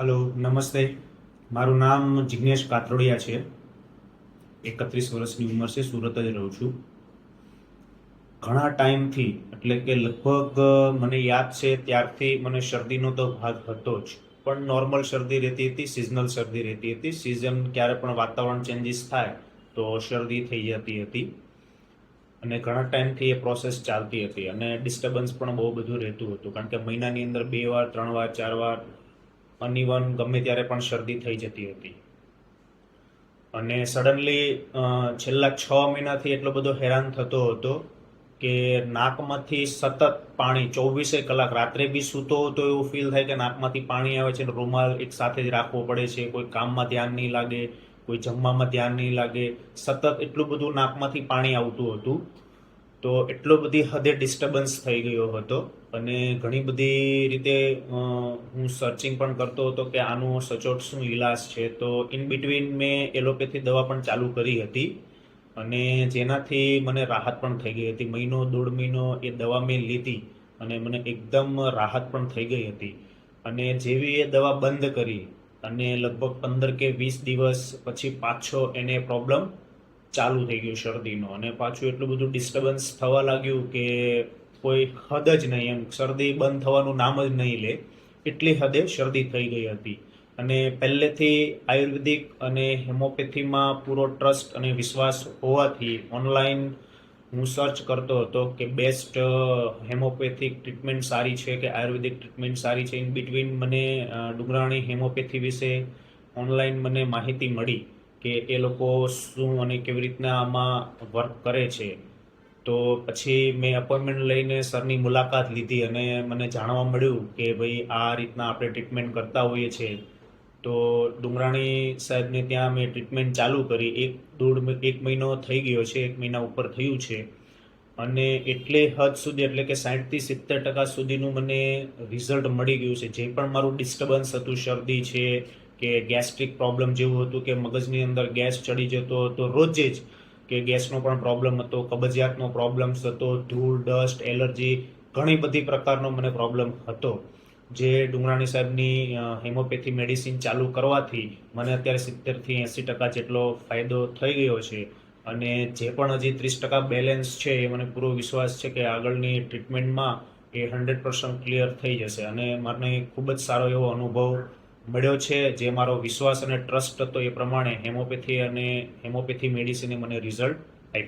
Hello નમસ્તે. મારું નામ જિજ્ઞેશ કાતરોડિયા છે. એકત્રીસ વર્ષની ઉંમર છે, સુરત જ રહું છું. ઘણા ટાઈમથી એટલે કે લગભગ મને યાદ છે, ત્યારથી મને શરદીનો તો ભાગ હતો જ. પણ નોર્મલ શરદી રહેતી હતી સિઝનલ શરદી રહેતી હતી. સિઝન ક્યારે પણ વાતાવરણ ચેન્જીસ થાય, તો શરદી થઈ જતી હતી. અને ઘણા ટાઈમથી એ પ્રોસેસ ચાલતી હતી. અને ડિસ્ટર્બન્સ પણ બહુ બધું રહેતું હતું. કારણ કે મહિનાની અંદર બે વાર, ત્રણ વાર, ચાર વાર અનઇવન ગમે ત્યારે પણ શરદી થઈ જતી હતી. અને સડનલી છેલ્લા છ મહિનાથી એટલો બધો હેરાન થતો હતો કે નાકમાંથી સતત પાણી, ચોવીસે કલાક રાત્રે બી સૂતો તો એવું ફીલ થાય કે નાકમાંથી પાણી આવે છે રૂમાલ એક સાથે જ રાખવો પડે છે, કોઈ કામમાં ધ્યાન નહીં લાગે, કોઈ જમવામાં ધ્યાન નહીં લાગે. સતત એટલું બધું નાકમાંથી પાણી આવતું હતું. તો એટલો બધી હદે ડિસ્ટર્બન્સ થઈ ગયો હતો અને ઘણી બધી રીતે હું સર્ચિંગ પણ કરતો હતો કે આનો સચોટ શું ઈલાજ છે. તો ઇન બિટવીન મેં એલોપેથી દવા પણ ચાલુ કરી હતી અને જેનાથી મને રાહત પણ થઈ ગઈ હતી. મહિનો, દોઢ મહિનો એ દવા મેં લીધી અને મને એકદમ રાહત પણ થઈ ગઈ હતી. અને જેવી એ દવા બંધ કરી અને લગભગ પંદર કે વીસ દિવસ પછી પાછો એને પ્રોબ્લેમ ચાલુ થઈ ગયું શરદીનો. અને પાછું એટલું બધું ડિસ્ટર્બન્સ થવા લાગ્યું કે કોઈ હદ જ નહીં એમ. શરદી બંધ થવાનું નામ જ નહીં લે. એટલી હદે શરદી થઈ ગઈ હતી. અને પહેલેથી આયુર્વેદિક અને હેમોપેથીમાં પૂરો ટ્રસ્ટ અને વિશ્વાસ હોવાથી ઓનલાઈન હું સર્ચ કરતો હતો કે બેસ્ટ હેમોપેથિક ટ્રીટમેન્ટ સારી છે કે આયુર્વેદિક ટ્રીટમેન્ટ સારી છે. ઇન બિટવીન મને ડુંગરાણી હેમોપેથી વિશે ઓનલાઈન મને માહિતી મળી. કે એ લોકો શું અને કેવી રીતના આમાં વર્ક કરે છે. તો પછી મેં અપોઇન્ટમેન્ટ લઈને સરની મુલાકાત લીધી અને મને જાણવા મળ્યું કે ભાઈ આ રીતના આપણે ટ્રીટમેન્ટ કરતા હોઈએ છીએ તો ડુંગરાણી સાહેબને ત્યાં મેં ટ્રીટમેન્ટ ચાલુ કરી. એક દોઢ એક મહિનો થઈ ગયો છે, એક મહિના ઉપર થયું છે. અને એટલે હદ સુધી, એટલે કે સાઠથી સિત્તેર ટકા સુધીનું મને રિઝલ્ટ મળી ગયું છે. જે પણ મારું ડિસ્ટર્બન્સ હતું, શરદી છે કે ગેસ્ટ્રિક પ્રોબ્લેમ જેવું હતું કે મગજની અંદર ગેસ ચડી જતો હતો રોજે જ કે ગેસનો પણ પ્રોબ્લેમ હતો, કબજિયાતનો પ્રોબ્લેમ હતો, ધૂળ ડસ્ટ એલર્જી ઘણી બધી પ્રકારનો મને પ્રોબ્લેમ હતો. જે ડુંગરાણી સાહેબની હેમોપેથી મેડિસિન ચાલુ કરવાથી મને અત્યારે સિત્તેરથી એંસી ટકા જેટલો ફાયદો થઈ ગયો છે. અને જે પણ હજી ત્રીસ ટકા બેલેન્સ છે એ મને પૂરો વિશ્વાસ છે કે આગળની ટ્રીટમેન્ટમાં એ હંડ્રેડ પર્સન્ટ ક્લિયર થઈ જશે. અને મને ખૂબ જ સારો એવો અનુભવ મળ્યો છે, જે મારો વિશ્વાસ અને ટ્રસ્ટ હતો એ પ્રમાણે હેમોપેથી અને હેમોપેથી મેડિસિને મને રિઝલ્ટ